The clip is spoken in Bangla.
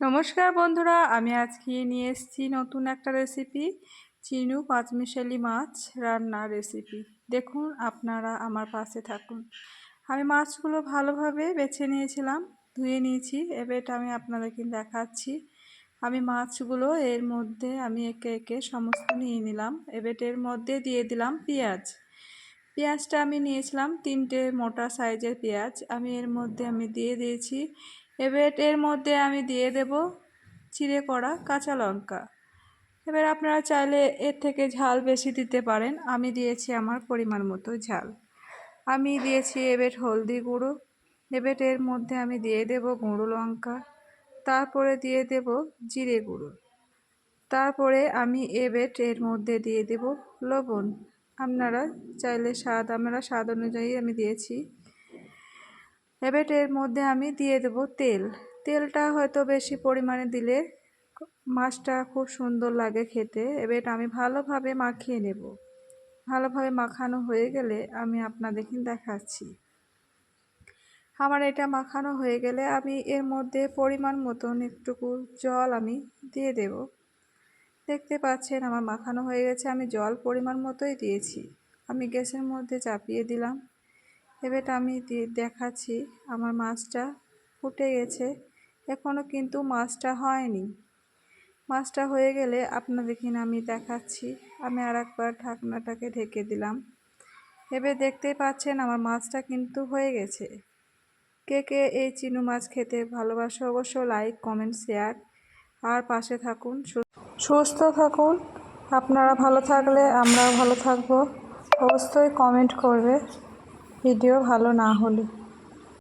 নমস্কার বন্ধুরা, আমি আজকে নিয়ে এসেছি নতুন একটা রেসিপি চিনু পাঁচমিশালি মাছ রান্নার রেসিপি দেখুন আপনারা আমার পাশে থাকুন। আমি মাছগুলো ভালোভাবে বেছে নিয়েছিলাম, ধুয়ে নিয়েছি। এবার এটা আমি আপনাদেরকে দেখাচ্ছি। আমি মাছগুলো এর মধ্যে আমি একে একে সমস্ত নিয়ে নিলাম। এবার এর মধ্যে দিয়ে দিলাম পেঁয়াজ। পেঁয়াজটা আমি নিয়েছিলাম তিনটে মোটা সাইজের পেঁয়াজ। আমি এর মধ্যে আমি দিয়ে দিয়েছি এবার এর মধ্যে আমি দিয়ে দেব চিড়ে করা কাঁচা লঙ্কা। এবার আপনারা চাইলে এর থেকে ঝাল বেশি দিতে পারেন। আমি দিয়েছি আমার পরিমাণ মতো ঝাল। আমি দিয়েছি এবার হলদি গুঁড়ো। এবার এর মধ্যে আমি দিয়ে দেব গুঁড়ো লঙ্কা। তারপরে দিয়ে দেব জিরে গুঁড়ো। তারপরে আমি এবার এর মধ্যে দিয়ে দেব লবণ। আপনারা চাইলে স্বাদ, আমরা স্বাদ অনুযায়ী আমি দিয়েছি। এবার এর মধ্যে আমি দিয়ে দেব তেল। তেলটা হয়তো বেশি পরিমাণে দিলে মাছটা খুব সুন্দর লাগে খেতে। এবার আমি ভালোভাবে মাখিয়ে নেব। ভালোভাবে মাখানো হয়ে গেলে আমি আপনাদেরকে দেখাচ্ছি। আমার এটা মাখানো হয়ে গেলে আমি এর মধ্যে পরিমাণ মতন একটুকু জল আমি দিয়ে দেব। দেখতে পাচ্ছেন আমার মাখানো হয়ে গেছে। আমি জল পরিমাণ মতোই দিয়েছি। আমি গ্যাসের মধ্যে চাপিয়ে দিলাম। এবার আমি দেখাচ্ছি। আমার মাছটা ফুটে গেছে। এখনও কিন্তু মাছটা হয়নি। মাছটা হয়ে গেলে আপনাদেরকে আমি দেখাচ্ছি। আমি আর একবার ঢাকনাটাকে ঢেকে দিলাম। এবার দেখতেই পাচ্ছেন আমার মাছটা কিন্তু হয়ে গেছে। কে কে এই চিনু মাছ খেতে ভালোবাসে অবশ্য লাইক, কমেন্ট, শেয়ার আর পাশে থাকুন। সুস্থ থাকুন। আপনারা ভালো থাকলে আমরাও ভালো থাকব। অবশ্যই কমেন্ট করবে। ভিডিও ভালো না হলে।